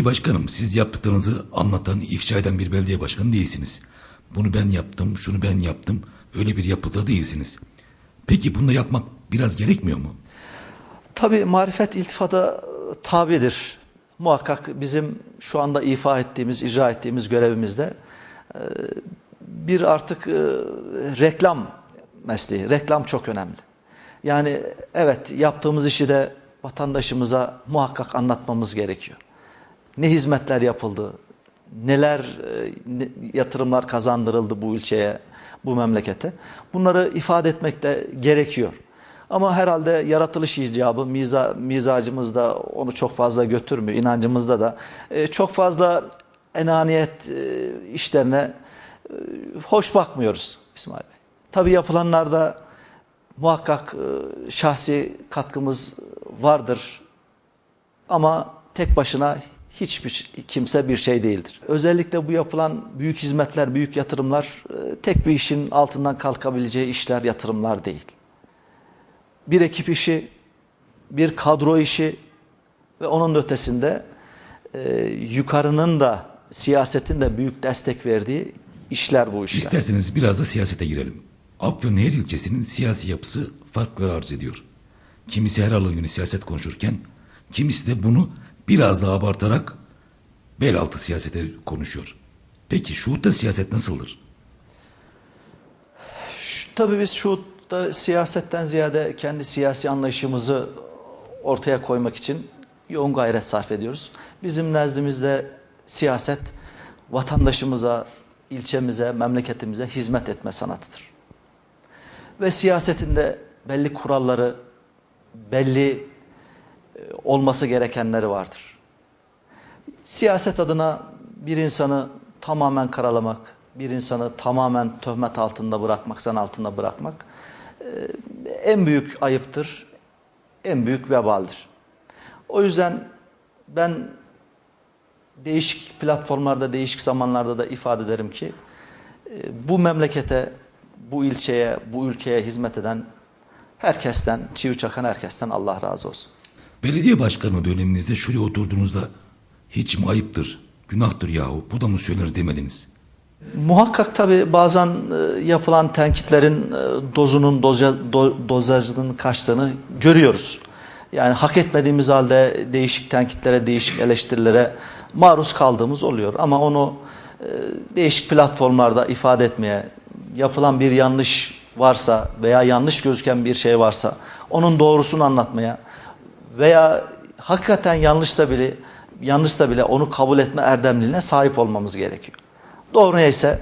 Peki başkanım siz yaptıklarınızı anlatan, ifşa eden bir belediye başkanı değilsiniz. Bunu ben yaptım, şunu ben yaptım. Öyle bir yapıda değilsiniz. Peki bunu da yapmak biraz gerekmiyor mu? Tabii marifet iltifata tabidir. Muhakkak bizim şu anda ifa ettiğimiz, icra ettiğimiz görevimizde e, bir artık e, reklam mesleği, reklam çok önemli. Yani evet yaptığımız işi de vatandaşımıza muhakkak anlatmamız gerekiyor. Ne hizmetler yapıldı, neler e, yatırımlar kazandırıldı bu ilçeye, bu memlekete. Bunları ifade etmek de gerekiyor. Ama herhalde yaratılış icabı miza, mizacımız da onu çok fazla götürmüyor. inancımızda da e, çok fazla enaniyet e, işlerine e, hoş bakmıyoruz İsmail Bey. Tabii yapılanlarda muhakkak e, şahsi katkımız vardır. Ama tek başına hiçbir kimse bir şey değildir. Özellikle bu yapılan büyük hizmetler, büyük yatırımlar e, tek bir işin altından kalkabileceği işler, yatırımlar değil. Bir ekip işi, bir kadro işi ve onun ötesinde e, yukarının da siyasetin de büyük destek verdiği işler bu işler. İsterseniz biraz da siyasete girelim. Afyonehir ilçesinin siyasi yapısı farklı arz ediyor. Kimisi her alın günü siyaset konuşurken, kimisi de bunu biraz daha abartarak bel altı siyasete konuşuyor. Peki şuutta siyaset nasıldır? Şu, tabii biz şuutta siyasetten ziyade kendi siyasi anlayışımızı ortaya koymak için yoğun gayret sarf ediyoruz. Bizim nezdimizde siyaset vatandaşımıza, ilçemize, memleketimize hizmet etme sanatıdır. Ve siyasetinde belli kuralları, belli olması gerekenleri vardır. Siyaset adına bir insanı tamamen karalamak, bir insanı tamamen töhmet altında bırakmak, zan altında bırakmak e, en büyük ayıptır, en büyük vebaldir. O yüzden ben değişik platformlarda, değişik zamanlarda da ifade ederim ki e, bu memlekete, bu ilçeye, bu ülkeye hizmet eden herkesten, çivi çakan herkesten Allah razı olsun. Belediye başkanı döneminizde şuraya oturduğunuzda hiç mi ayıptır, günahtır yahu bu da mı söylenir demediniz? Muhakkak tabi bazen e, yapılan tenkitlerin e, dozunun, doza, do, dozajının kaçtığını görüyoruz. Yani hak etmediğimiz halde değişik tenkitlere, değişik eleştirilere maruz kaldığımız oluyor. Ama onu e, değişik platformlarda ifade etmeye, yapılan bir yanlış varsa veya yanlış gözüken bir şey varsa onun doğrusunu anlatmaya veya hakikaten yanlışsa bile yanlışsa bile onu kabul etme erdemliğine sahip olmamız gerekiyor. Doğru neyse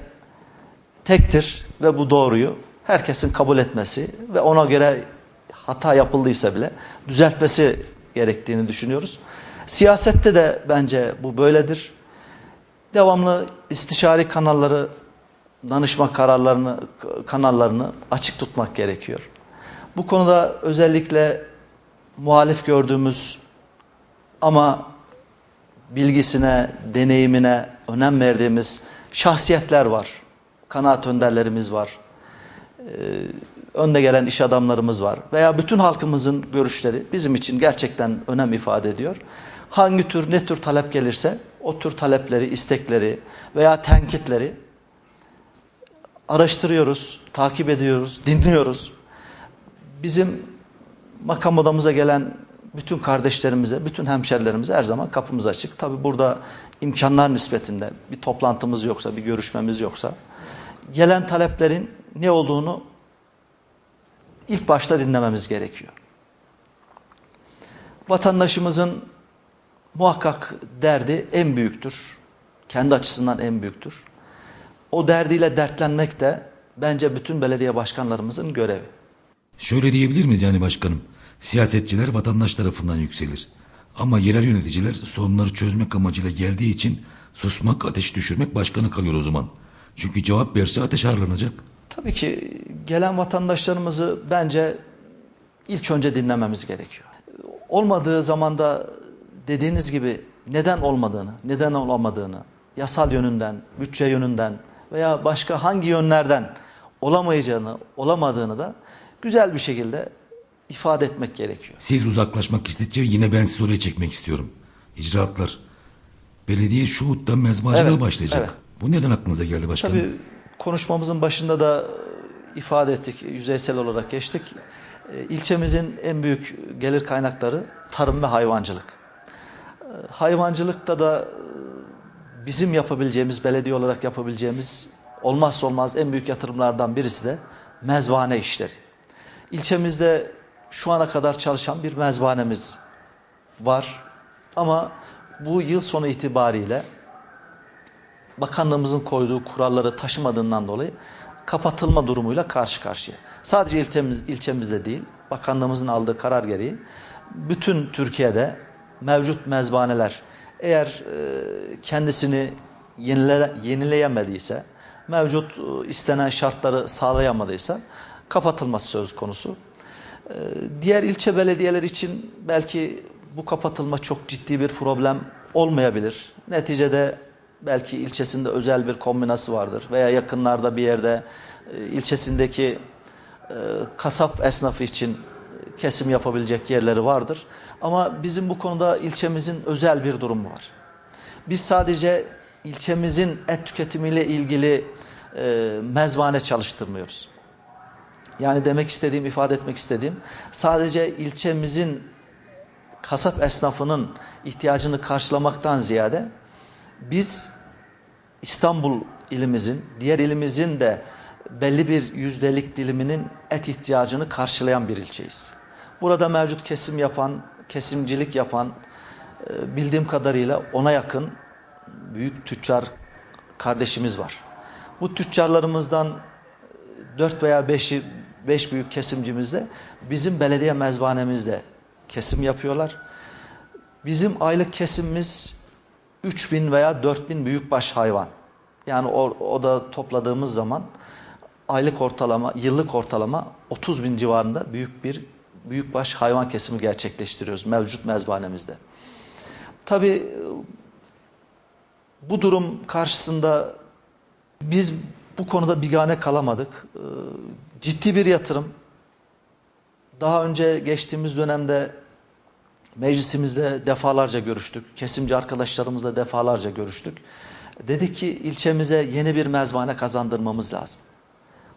tektir ve bu doğruyu herkesin kabul etmesi ve ona göre hata yapıldıysa bile düzeltmesi gerektiğini düşünüyoruz. Siyasette de bence bu böyledir. Devamlı istişari kanalları, danışma kararlarını, kanallarını açık tutmak gerekiyor. Bu konuda özellikle muhalif gördüğümüz ama bilgisine, deneyimine önem verdiğimiz şahsiyetler var. Kanaat önderlerimiz var. Ee, önde gelen iş adamlarımız var. Veya bütün halkımızın görüşleri bizim için gerçekten önem ifade ediyor. Hangi tür, ne tür talep gelirse o tür talepleri, istekleri veya tenkitleri araştırıyoruz, takip ediyoruz, dinliyoruz. Bizim makam odamıza gelen bütün kardeşlerimize, bütün hemşerilerimize her zaman kapımız açık. Tabi burada imkanlar nispetinde bir toplantımız yoksa, bir görüşmemiz yoksa gelen taleplerin ne olduğunu ilk başta dinlememiz gerekiyor. Vatandaşımızın muhakkak derdi en büyüktür. Kendi açısından en büyüktür. O derdiyle dertlenmek de bence bütün belediye başkanlarımızın görevi. Şöyle diyebilir miyiz yani başkanım? Siyasetçiler vatandaş tarafından yükselir. Ama yerel yöneticiler sorunları çözmek amacıyla geldiği için susmak, ateş düşürmek başkanı kalıyor o zaman. Çünkü cevap verse ateş ağırlanacak. Tabii ki gelen vatandaşlarımızı bence ilk önce dinlememiz gerekiyor. Olmadığı zamanda dediğiniz gibi neden olmadığını, neden olamadığını, yasal yönünden, bütçe yönünden veya başka hangi yönlerden olamayacağını, olamadığını da güzel bir şekilde ifade etmek gerekiyor. Siz uzaklaşmak istedikçe yine ben sizi oraya çekmek istiyorum. İcraatlar. belediye şuhutta mezbacılığa Evet, başlayacak. evet. Bu neden aklınıza geldi başkanım? Tabii konuşmamızın başında da e, ifade ettik, yüzeysel olarak geçtik. E, İlçemizin en büyük gelir kaynakları tarım ve hayvancılık. E, Hayvancılıkta da bizim yapabileceğimiz, belediye olarak yapabileceğimiz olmazsa olmaz en büyük yatırımlardan birisi de mezbane işleri. İlçemizde şu ana kadar çalışan bir mezbanemiz var ama bu yıl sonu itibariyle bakanlığımızın koyduğu kuralları taşımadığından dolayı kapatılma durumuyla karşı karşıya. Sadece ilçemiz, ilçemizde değil, bakanlığımızın aldığı karar gereği bütün Türkiye'de mevcut mezbaneler eğer e, kendisini yenile, yenileyemediyse, mevcut e, istenen şartları sağlayamadıysa kapatılması söz konusu. Ee, Diğer ilçe belediyeler için belki bu kapatılma çok ciddi bir problem olmayabilir. Neticede belki ilçesinde özel bir kombinası vardır veya yakınlarda bir yerde e, ilçesindeki e, kasap esnafı için kesim yapabilecek yerleri vardır. Ama bizim bu konuda ilçemizin özel bir durumu var. Biz sadece ilçemizin et tüketimiyle ilgili e, mezbane çalıştırmıyoruz. Yani demek istediğim, ifade etmek istediğim sadece ilçemizin kasap esnafının ihtiyacını karşılamaktan ziyade biz İstanbul ilimizin, diğer ilimizin de belli bir yüzdelik diliminin et ihtiyacını karşılayan bir ilçeyiz. Burada mevcut kesim yapan, kesimcilik yapan e, bildiğim kadarıyla ona yakın büyük tüccar kardeşimiz var. Bu tüccarlarımızdan 4 veya 5'i 5 büyük kesimcimizde bizim belediye mezbanemizde kesim yapıyorlar. Bizim aylık kesimimiz 3000 veya 4000 büyükbaş hayvan. Yani o, o da topladığımız zaman aylık ortalama, yıllık ortalama 30 bin civarında büyük bir büyükbaş hayvan kesimi gerçekleştiriyoruz mevcut mezbanemizde. Tabii bu durum karşısında biz bu konuda bigane kalamadık. Ciddi bir yatırım. Daha önce geçtiğimiz dönemde meclisimizde defalarca görüştük. Kesimci arkadaşlarımızla defalarca görüştük. Dedik ki ilçemize yeni bir mezbane kazandırmamız lazım.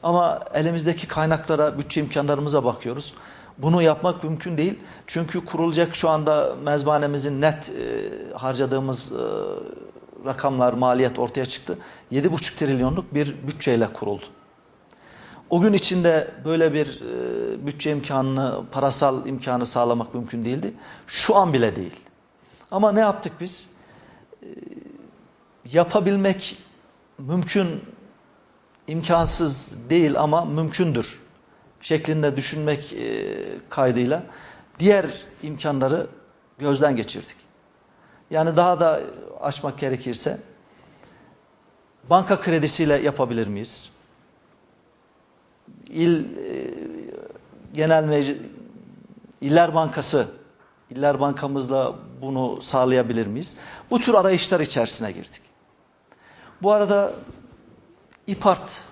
Ama elimizdeki kaynaklara, bütçe imkanlarımıza bakıyoruz. Bunu yapmak mümkün değil. Çünkü kurulacak şu anda mezbanemizin net e, harcadığımız e, rakamlar, maliyet ortaya çıktı. 7,5 trilyonluk bir bütçeyle kuruldu. O gün içinde böyle bir e, bütçe imkanını, parasal imkanı sağlamak mümkün değildi. Şu an bile değil. Ama ne yaptık biz? E, yapabilmek mümkün, imkansız değil ama mümkündür şeklinde düşünmek e, kaydıyla diğer imkanları gözden geçirdik. Yani daha da açmak gerekirse banka kredisiyle yapabilir miyiz? İl e, Genel Meclis Bankası İller Bankamızla bunu sağlayabilir miyiz? Bu tür arayışlar içerisine girdik. Bu arada İPART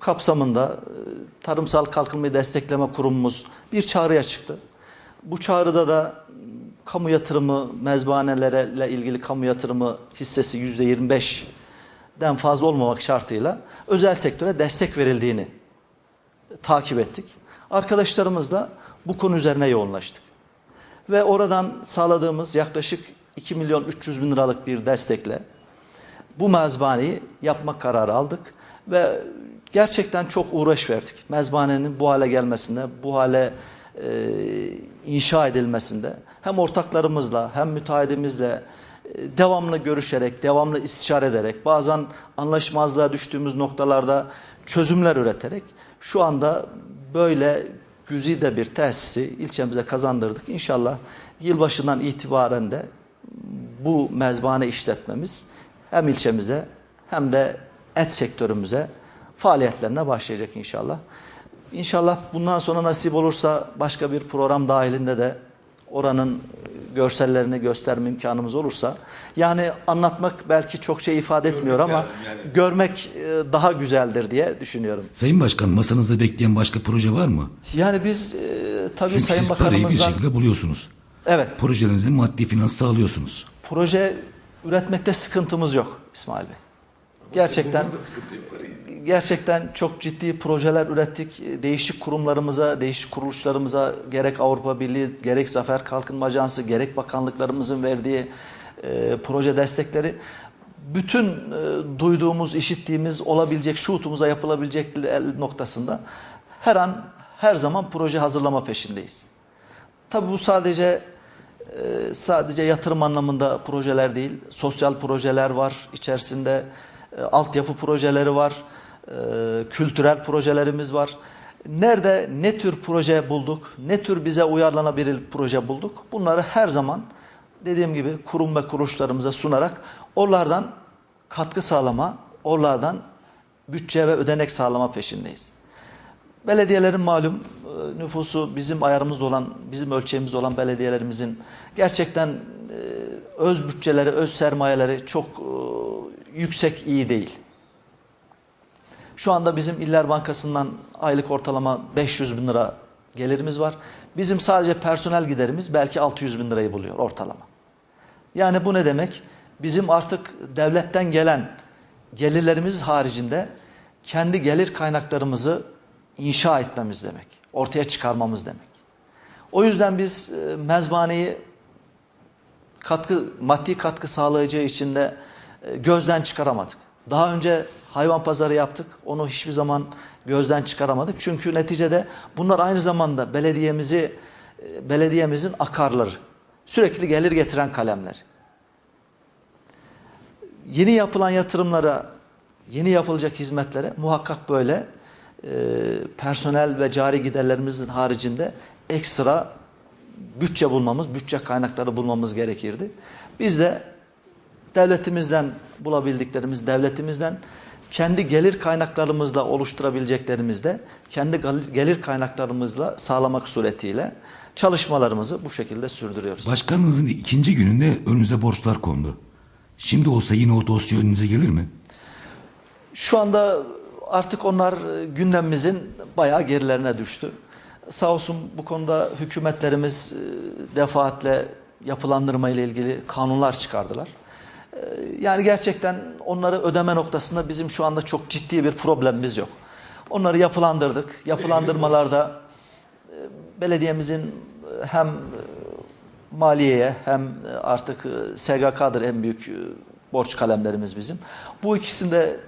kapsamında e, Tarımsal Kalkınmayı Destekleme Kurumumuz bir çağrıya çıktı. Bu çağrıda da kamu yatırımı, mezbanelerle ilgili kamu yatırımı hissesi yüzde 25'den fazla olmamak şartıyla özel sektöre destek verildiğini takip ettik. Arkadaşlarımızla bu konu üzerine yoğunlaştık. Ve oradan sağladığımız yaklaşık 2 milyon 300 bin liralık bir destekle bu mezbaneyi yapmak kararı aldık. Ve gerçekten çok uğraş verdik. Mezbanenin bu hale gelmesinde, bu hale e, inşa edilmesinde hem ortaklarımızla hem müteahhidimizle e, devamlı görüşerek, devamlı istişare ederek, bazen anlaşmazlığa düştüğümüz noktalarda çözümler üreterek şu anda böyle güzide bir tesisi ilçemize kazandırdık. İnşallah yılbaşından itibaren de bu mezbane işletmemiz hem ilçemize hem de et sektörümüze faaliyetlerine başlayacak inşallah. İnşallah bundan sonra nasip olursa başka bir program dahilinde de oranın görsellerini gösterme imkanımız olursa yani anlatmak belki çok şey ifade etmiyor ama yani. görmek e, daha güzeldir diye düşünüyorum. Sayın Başkan masanızda bekleyen başka proje var mı? Yani biz e, tabii Çünkü Sayın siz parayı bir Bakanımızdan şekilde buluyorsunuz. evet Projelerinizin maddi finans sağlıyorsunuz. proje üretmekte sıkıntımız yok İsmail Bey. Gerçekten gerçekten çok ciddi projeler ürettik. Değişik kurumlarımıza, değişik kuruluşlarımıza gerek Avrupa Birliği, gerek Zafer Kalkınma Ajansı, gerek bakanlıklarımızın verdiği e, proje destekleri bütün e, duyduğumuz, işittiğimiz, olabilecek, şuutumuza yapılabilecek noktasında her an, her zaman proje hazırlama peşindeyiz. Tabii bu sadece e, sadece yatırım anlamında projeler değil, sosyal projeler var içerisinde, e, altyapı projeleri var, e, kültürel projelerimiz var. Nerede ne tür proje bulduk, ne tür bize uyarlanabilir proje bulduk, bunları her zaman dediğim gibi kurum ve kuruluşlarımıza sunarak onlardan katkı sağlama, onlardan bütçe ve ödenek sağlama peşindeyiz. Belediyelerin malum e, nüfusu bizim ayarımız olan, bizim ölçeğimiz olan belediyelerimizin gerçekten e, öz bütçeleri, öz sermayeleri çok yüksek, iyi değil. Şu anda bizim İller Bankası'ndan aylık ortalama 500 bin lira gelirimiz var. Bizim sadece personel giderimiz belki 600 bin lirayı buluyor ortalama. Yani bu ne demek? Bizim artık devletten gelen gelirlerimiz haricinde kendi gelir kaynaklarımızı inşa etmemiz demek. Ortaya çıkarmamız demek. O yüzden biz e, mezbaneyi katkı, maddi katkı sağlayacağı için de gözden çıkaramadık. Daha önce hayvan pazarı yaptık. Onu hiçbir zaman gözden çıkaramadık. Çünkü neticede bunlar aynı zamanda belediyemizi e, belediyemizin akarları. Sürekli gelir getiren kalemler. Yeni yapılan yatırımlara, yeni yapılacak hizmetlere muhakkak böyle e, personel ve cari giderlerimizin haricinde ekstra bütçe bulmamız, bütçe kaynakları bulmamız gerekirdi. Biz de devletimizden bulabildiklerimiz, devletimizden kendi gelir kaynaklarımızla oluşturabileceklerimizde kendi gelir kaynaklarımızla sağlamak suretiyle çalışmalarımızı bu şekilde sürdürüyoruz. Başkanınızın ikinci gününde önünüze borçlar kondu. Şimdi olsa yine o dosya önünüze gelir mi? Şu anda artık onlar gündemimizin bayağı gerilerine düştü. Sağ olsun bu konuda hükümetlerimiz e, defaatle yapılandırma ile ilgili kanunlar çıkardılar. E, yani gerçekten onları ödeme noktasında bizim şu anda çok ciddi bir problemimiz yok. Onları yapılandırdık. Yapılandırmalarda e, belediyemizin hem maliyeye hem artık SGK'dır en büyük borç kalemlerimiz bizim. Bu ikisinde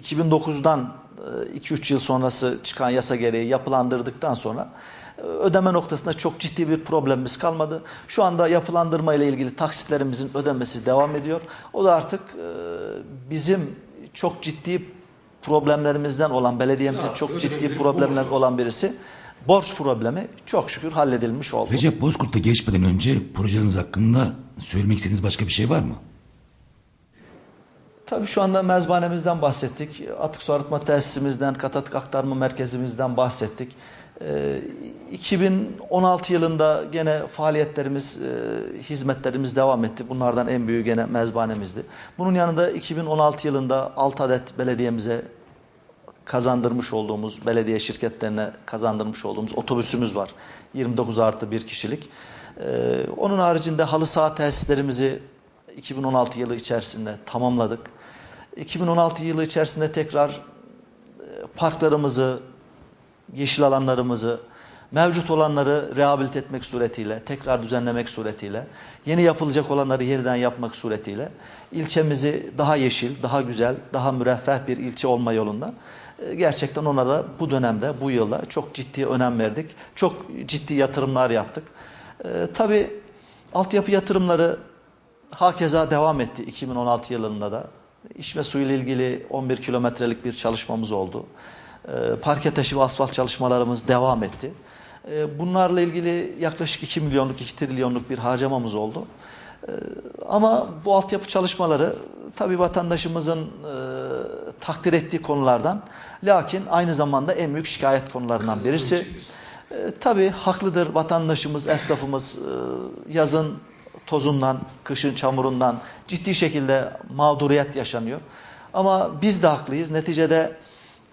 2009'dan 2-3 yıl sonrası çıkan yasa gereği yapılandırdıktan sonra ödeme noktasında çok ciddi bir problemimiz kalmadı. Şu anda yapılandırma ile ilgili taksitlerimizin ödenmesi devam ediyor. O da artık bizim çok ciddi problemlerimizden olan, belediyemizin Ya, çok ciddi problemler olan birisi. Borç problemi çok şükür halledilmiş oldu. Recep Bozkurt'a geçmeden önce projeniz hakkında söylemek istediğiniz başka bir şey var mı? Tabii şu anda mezbanemizden bahsettik. Atık su arıtma tesisimizden, katatık aktarma merkezimizden bahsettik. Ee, 2016 yılında gene faaliyetlerimiz, e, hizmetlerimiz devam etti. Bunlardan en büyüğü gene mezbanemizdi. Bunun yanında 2016 yılında 6 adet belediyemize kazandırmış olduğumuz, belediye şirketlerine kazandırmış olduğumuz otobüsümüz var. 29 artı bir kişilik. Ee, onun haricinde halı saha tesislerimizi 2016 yılı içerisinde tamamladık. 2016 yılı içerisinde tekrar e, parklarımızı, yeşil alanlarımızı, mevcut olanları rehabilite etmek suretiyle, tekrar düzenlemek suretiyle, yeni yapılacak olanları yeniden yapmak suretiyle ilçemizi daha yeşil, daha güzel, daha müreffeh bir ilçe olma yolunda e, gerçekten ona da bu dönemde, bu yılda çok ciddi önem verdik. Çok ciddi yatırımlar yaptık. E, tabii altyapı yatırımları hakeza devam etti 2016 yılında da. İçme suyu ile ilgili 11 kilometrelik bir çalışmamız oldu. E, parke taşı ve asfalt çalışmalarımız devam etti. E, bunlarla ilgili yaklaşık 2 milyonluk, 2 trilyonluk bir harcamamız oldu. E, ama bu altyapı çalışmaları tabii vatandaşımızın e, takdir ettiği konulardan. Lakin aynı zamanda en büyük şikayet konularından birisi. E, tabii haklıdır vatandaşımız, esnafımız e, yazın tozundan, kışın çamurundan ciddi şekilde mağduriyet yaşanıyor. Ama biz de haklıyız. Neticede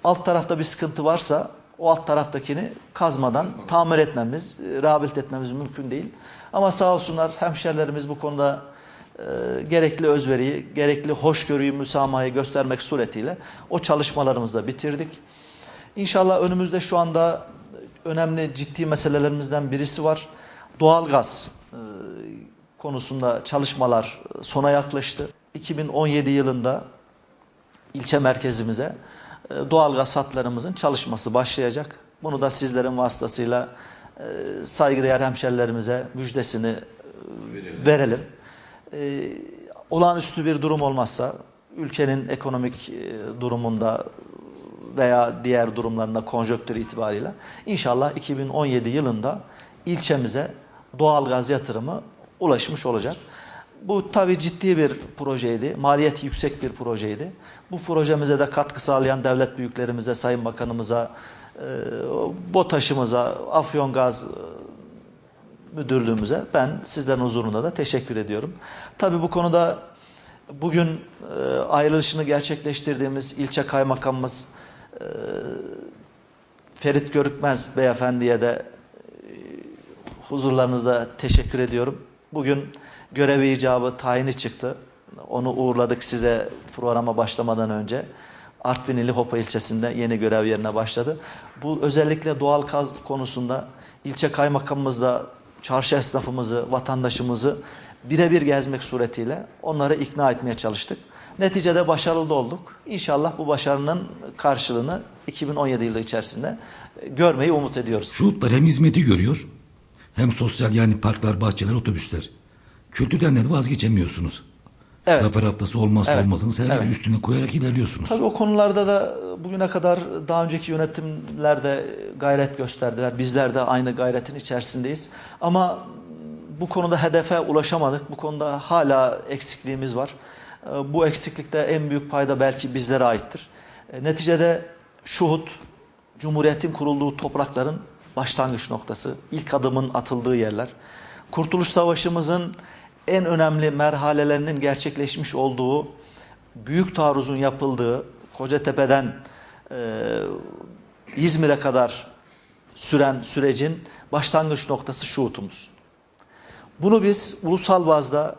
alt tarafta bir sıkıntı varsa o alt taraftakini kazmadan tamir etmemiz, e, rehabilit etmemiz mümkün değil. Ama sağ olsunlar hemşerilerimiz bu konuda e, gerekli özveriyi, gerekli hoşgörüyü, müsamahayı göstermek suretiyle o çalışmalarımızı da bitirdik. İnşallah önümüzde şu anda önemli ciddi meselelerimizden birisi var. Doğalgaz e, konusunda çalışmalar sona yaklaştı. 2017 yılında ilçe merkezimize e, doğalgaz hatlarımızın çalışması başlayacak. Bunu da sizlerin vasıtasıyla e, saygıdeğer hemşerilerimize müjdesini e, verelim. E, olağanüstü bir durum olmazsa ülkenin ekonomik durumunda veya diğer durumlarında konjöktür itibariyle inşallah 2017 yılında ilçemize doğalgaz yatırımı ulaşmış olacak. Bu tabi ciddi bir projeydi. Maliyeti yüksek bir projeydi. Bu projemize de katkı sağlayan devlet büyüklerimize, Sayın Bakanımıza, e, BOTAŞ'ımıza, Afyongaz e, Müdürlüğümüze ben sizlerin huzurunda da teşekkür ediyorum. Tabi bu konuda bugün e, ayrılışını gerçekleştirdiğimiz ilçe kaymakamımız e, Ferit Görükmez beyefendiye de huzurlarınızda teşekkür ediyorum. Bugün görevi icabı tayini çıktı. Onu uğurladık size programa başlamadan önce. Artvin ili Hopa ilçesinde yeni görev yerine başladı. Bu özellikle doğal gaz konusunda ilçe kaymakamımızla çarşı esnafımızı, vatandaşımızı birebir gezmek suretiyle onları ikna etmeye çalıştık. Neticede başarılı da olduk. İnşallah bu başarının karşılığını 2017 yılı içerisinde görmeyi umut ediyoruz. Şuhutlar hem hizmeti görüyor hem sosyal yani parklar, bahçeler, otobüsler. Kültürden de vazgeçemiyorsunuz. Evet. Zafer haftası olmazsa Evet. olmazınız her Evet. üstüne koyarak ilerliyorsunuz. Tabii o konularda da bugüne kadar daha önceki yönetimler de gayret gösterdiler. Bizler de aynı gayretin içerisindeyiz. Ama bu konuda hedefe ulaşamadık. Bu konuda hala eksikliğimiz var. Ee, Bu eksiklikte en büyük payda belki bizlere aittir. E, Neticede Şuhut, Cumhuriyet'in kurulduğu toprakların başlangıç noktası, ilk adımın atıldığı yerler. Kurtuluş Savaşımızın en önemli merhalelerinin gerçekleşmiş olduğu, büyük taarruzun yapıldığı, Kocatepe'den e, İzmir'e kadar süren sürecin başlangıç noktası Şuhut'umuz. Bunu biz ulusal bazda,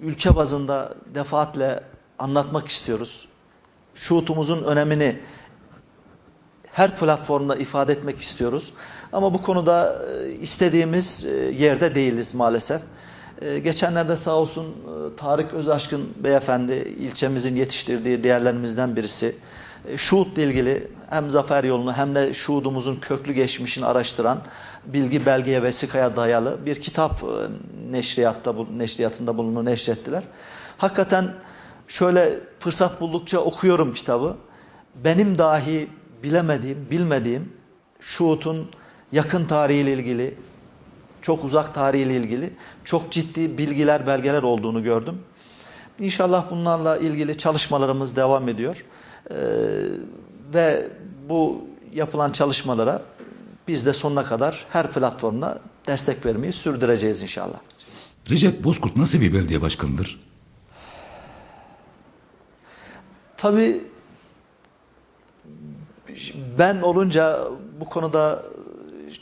ülke bazında defaatle anlatmak istiyoruz. Şuhutumuzun önemini her platformda ifade etmek istiyoruz. Ama bu konuda e, istediğimiz e, yerde değiliz maalesef. E, Geçenlerde sağ olsun Tarık Özaşkın beyefendi ilçemizin yetiştirdiği değerlerimizden birisi. Şuhut'la ilgili hem zafer yolunu hem de şuhudumuzun köklü geçmişini araştıran bilgi belgeye vesikaya dayalı bir kitap neşriyatta, neşriyatında bulunu neşrettiler. Hakikaten şöyle fırsat buldukça okuyorum kitabı. Benim dahi bilemediğim, bilmediğim Şuhut'un yakın tarihiyle ilgili, çok uzak tarihiyle ilgili çok ciddi bilgiler, belgeler olduğunu gördüm. İnşallah bunlarla ilgili çalışmalarımız devam ediyor. Ee, ve bu yapılan çalışmalara biz de sonuna kadar her platformda destek vermeyi sürdüreceğiz inşallah. Recep Bozkurt nasıl bir belediye başkanıdır? Tabii ben olunca bu konuda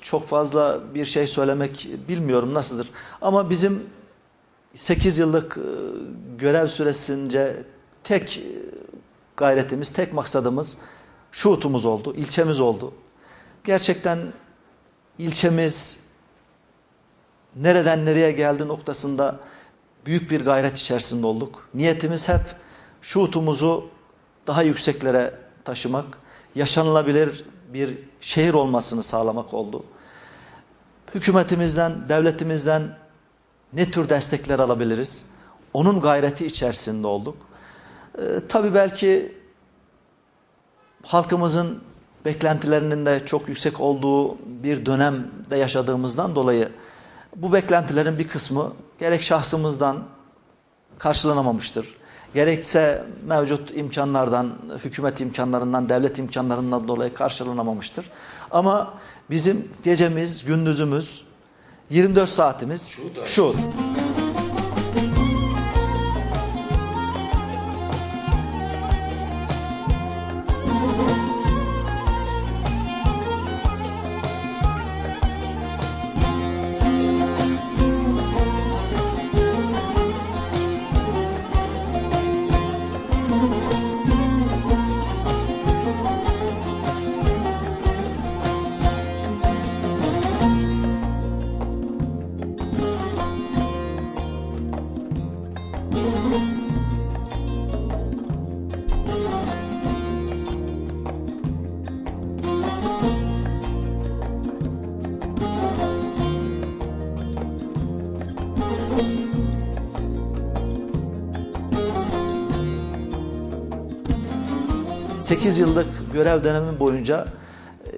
çok fazla bir şey söylemek bilmiyorum nasıldır. Ama bizim 8 yıllık e, görev süresince tek e, gayretimiz, tek maksadımız şuutumuz oldu, ilçemiz oldu. Gerçekten ilçemiz nereden nereye geldi noktasında büyük bir gayret içerisinde olduk. Niyetimiz hep şuutumuzu daha yükseklere taşımak, yaşanılabilir bir şehir olmasını sağlamak oldu. Hükümetimizden, devletimizden ne tür destekler alabiliriz? Onun gayreti içerisinde olduk. Ee, tabii belki halkımızın beklentilerinin de çok yüksek olduğu bir dönemde yaşadığımızdan dolayı bu beklentilerin bir kısmı gerek şahsımızdan karşılanamamıştır. Gerekse mevcut imkanlardan, hükümet imkanlarından, devlet imkanlarından dolayı karşılanamamıştır. Ama bizim gecemiz, gündüzümüz, 24 saatimiz şu. 8 yıllık görev dönemim boyunca e,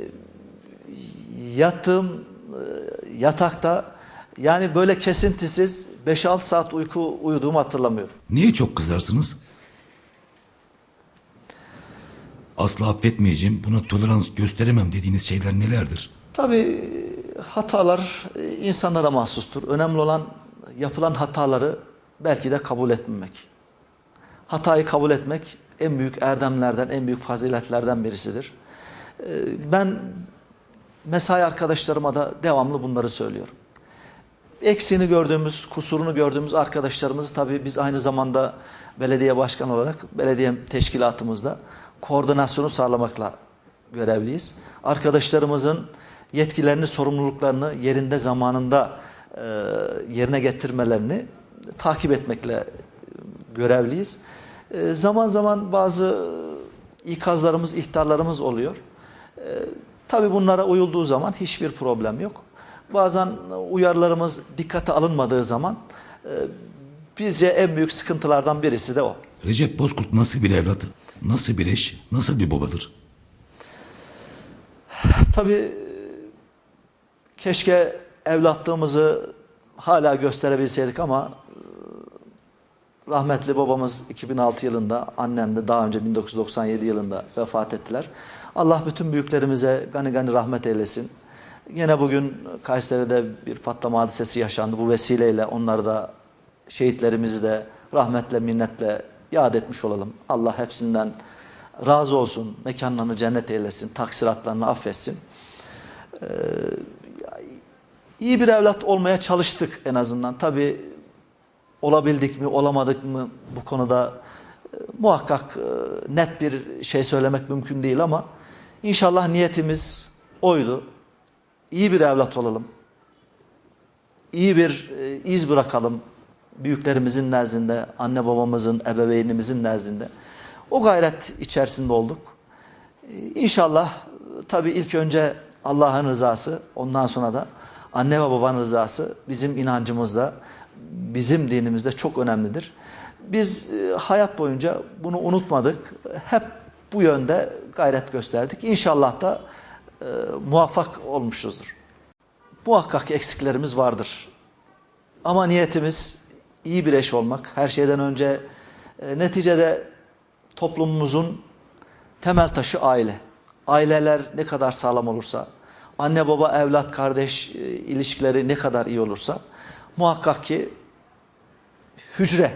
yattığım e, yatakta yani böyle kesintisiz 5-6 saat uyku uyuduğumu hatırlamıyorum. Niye çok kızarsınız? Asla affetmeyeceğim, buna tolerans gösteremem dediğiniz şeyler nelerdir? Tabii e, hatalar insanlara mahsustur. Önemli olan yapılan hataları belki de kabul etmemek. Hatayı kabul etmek en büyük erdemlerden, en büyük faziletlerden birisidir. E, Ben mesai arkadaşlarıma da devamlı bunları söylüyorum. Eksiğini gördüğümüz, kusurunu gördüğümüz arkadaşlarımızı tabii biz aynı zamanda belediye başkanı olarak belediye teşkilatımızda koordinasyonu sağlamakla görevliyiz. Arkadaşlarımızın yetkilerini, sorumluluklarını yerinde zamanında e, yerine getirmelerini takip etmekle görevliyiz. E, zaman zaman bazı ikazlarımız, ihtarlarımız oluyor. E, tabii bunlara uyulduğu zaman hiçbir problem yok. Bazen uyarılarımız dikkate alınmadığı zaman e, bizce en büyük sıkıntılardan birisi de o. Recep Bozkurt nasıl bir evlat, nasıl bir eş, nasıl bir babadır? Tabii e, keşke evlatlığımızı hala gösterebilseydik ama rahmetli babamız 2006 yılında, annem de daha önce 1997 yılında vefat ettiler. Allah bütün büyüklerimize gani gani rahmet eylesin. Yine bugün Kayseri'de bir patlama hadisesi yaşandı. Bu vesileyle onları da şehitlerimizi de rahmetle minnetle yad etmiş olalım. Allah hepsinden razı olsun. Mekanlarını cennet eylesin. Taksiratlarını affetsin. Ee, iyi bir evlat olmaya çalıştık en azından. Tabii olabildik mi olamadık mı bu konuda e, muhakkak e, net bir şey söylemek mümkün değil ama inşallah niyetimiz oydu. İyi bir evlat olalım. İyi bir e, iz bırakalım büyüklerimizin nezdinde, anne babamızın, ebeveynimizin nezdinde. O gayret içerisinde olduk. Ee, İnşallah e, tabii ilk önce Allah'ın rızası, ondan sonra da anne ve babanın rızası bizim inancımızda, bizim dinimizde çok önemlidir. Biz e, hayat boyunca bunu unutmadık. Hep bu yönde gayret gösterdik. İnşallah da e, muvaffak olmuşuzdur. Muhakkak eksiklerimiz vardır. Ama niyetimiz iyi bir eş olmak. Her şeyden önce e, neticede toplumumuzun temel taşı aile. Aileler ne kadar sağlam olursa, anne baba evlat kardeş e, ilişkileri ne kadar iyi olursa muhakkak ki hücre,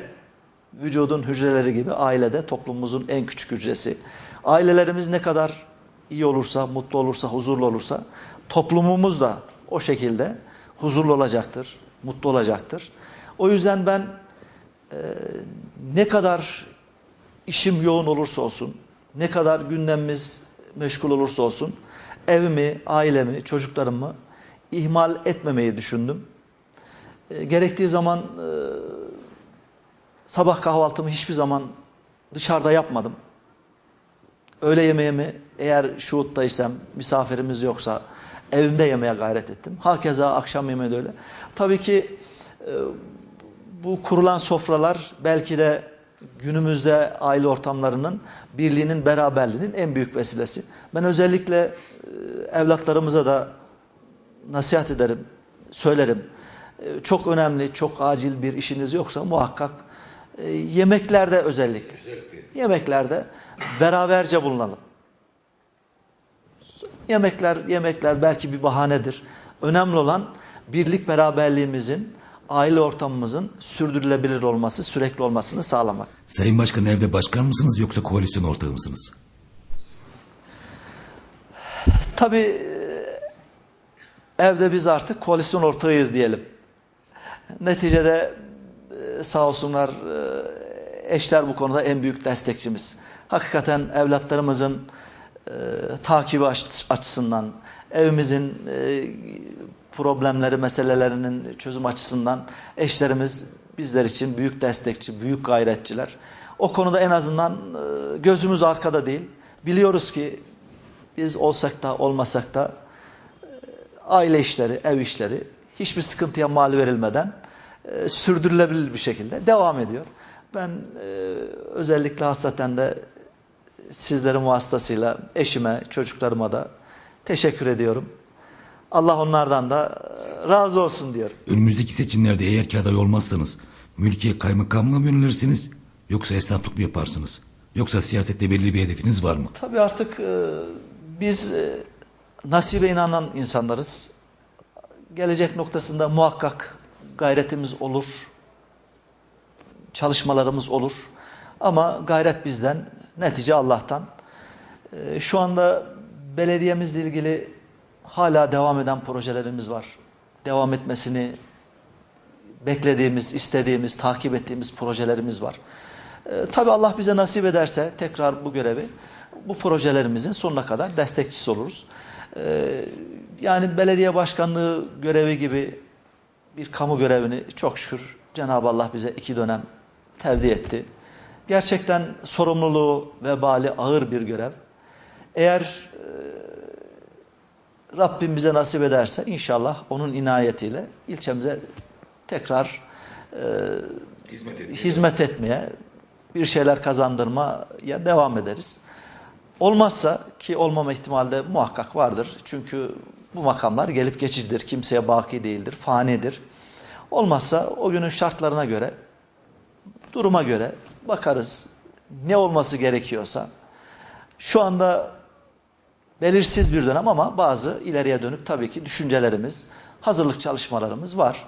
vücudun hücreleri gibi ailede toplumumuzun en küçük hücresi. Ailelerimiz ne kadar iyi olursa, mutlu olursa, huzurlu olursa toplumumuz da o şekilde huzurlu olacaktır, mutlu olacaktır. O yüzden ben e, ne kadar işim yoğun olursa olsun, ne kadar gündemimiz meşgul olursa olsun, evimi, ailemi, çocuklarımı ihmal etmemeyi düşündüm. E, gerektiği zaman e, sabah kahvaltımı hiçbir zaman dışarıda yapmadım. Öğle yemeğimi eğer şuhuttaysam, misafirimiz yoksa evimde yemeye gayret ettim. Hakeza akşam yemeği de öyle. Tabii ki e, bu kurulan sofralar belki de günümüzde aile ortamlarının birliğinin, beraberliğinin en büyük vesilesi. Ben özellikle evlatlarımıza da nasihat ederim, söylerim. E, Çok önemli, çok acil bir işiniz yoksa muhakkak e, yemeklerde özellikle, yemeklerde beraberce bulunalım. Yemekler, yemekler belki bir bahanedir. Önemli olan birlik beraberliğimizin, aile ortamımızın sürdürülebilir olması, sürekli olmasını sağlamak. Sayın Başkan evde başkan mısınız yoksa koalisyon ortağı mısınız? Tabii e, evde biz artık koalisyon ortağıyız diyelim. Neticede e, sağ olsunlar e, eşler bu konuda en büyük destekçimiz. Hakikaten evlatlarımızın e, takibi aç- açısından, evimizin e, problemleri, meselelerinin çözüm açısından eşlerimiz bizler için büyük destekçi, büyük gayretçiler. O konuda en azından e, gözümüz arkada değil. Biliyoruz ki biz olsak da olmasak da e, aile işleri, ev işleri hiçbir sıkıntıya mal verilmeden e, sürdürülebilir bir şekilde devam ediyor. Ben e, özellikle hassaten de sizlerin vasıtasıyla eşime, çocuklarıma da teşekkür ediyorum. Allah onlardan da e, razı olsun diyorum. Önümüzdeki seçimlerde eğer ki aday olmazsanız mülkiye kaymakamlığa mı yönelirsiniz yoksa esnaflık mı yaparsınız? Yoksa siyasette belli bir hedefiniz var mı? Tabii artık e, biz e, nasibe inanan insanlarız. Gelecek noktasında muhakkak gayretimiz olur. Çalışmalarımız olur. Ama gayret bizden, netice Allah'tan. E, Şu anda belediyemizle ilgili hala devam eden projelerimiz var. Devam etmesini beklediğimiz, istediğimiz, takip ettiğimiz projelerimiz var. Ee, tabii Allah bize nasip ederse tekrar bu görevi, bu projelerimizin sonuna kadar destekçisi oluruz. Ee, yani belediye başkanlığı görevi gibi bir kamu görevini çok şükür Cenab-ı Allah bize iki dönem tevdi etti. Gerçekten sorumluluğu, vebali ağır bir görev. Eğer e, Rabbim bize nasip ederse inşallah onun inayetiyle ilçemize tekrar e, hizmet etmeye, bir şeyler kazandırmaya devam ederiz. Olmazsa ki olmama ihtimali de muhakkak vardır. Çünkü bu makamlar gelip geçicidir. Kimseye baki değildir, fanidir. Olmazsa o günün şartlarına göre, duruma göre bakarız. Ne olması gerekiyorsa. Şu anda belirsiz bir dönem ama bazı ileriye dönük tabii ki düşüncelerimiz, hazırlık çalışmalarımız var.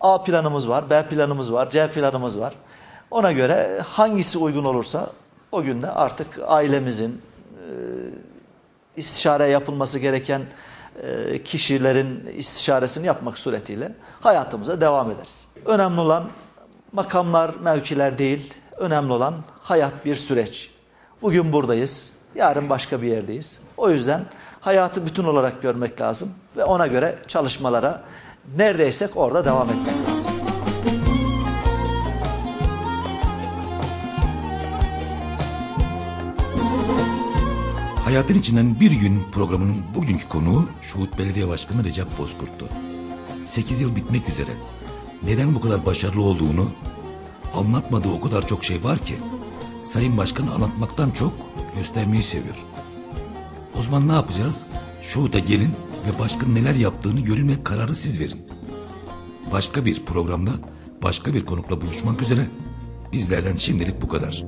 A planımız var, B planımız var, C planımız var. Ona göre hangisi uygun olursa o günde artık ailemizin e, istişare yapılması gereken kişilerin istişaresini yapmak suretiyle hayatımıza devam ederiz. Önemli olan makamlar, mevkiler değil, önemli olan hayat bir süreç. Bugün buradayız, yarın başka bir yerdeyiz. O yüzden hayatı bütün olarak görmek lazım ve ona göre çalışmalara neredeysek orada devam etmek lazım. Hayatın içinden bir gün programının bugünkü konuğu Şuhut Belediye Başkanı Recep Bozkurt'tu. 8 yıl bitmek üzere. Neden bu kadar başarılı olduğunu anlatmadığı o kadar çok şey var ki Sayın Başkan anlatmaktan çok göstermeyi seviyor. O zaman ne yapacağız? Şuhut'a gelin ve başkanın neler yaptığını görün kararı siz verin. Başka bir programda başka bir konukla buluşmak üzere bizlerden şimdilik bu kadar.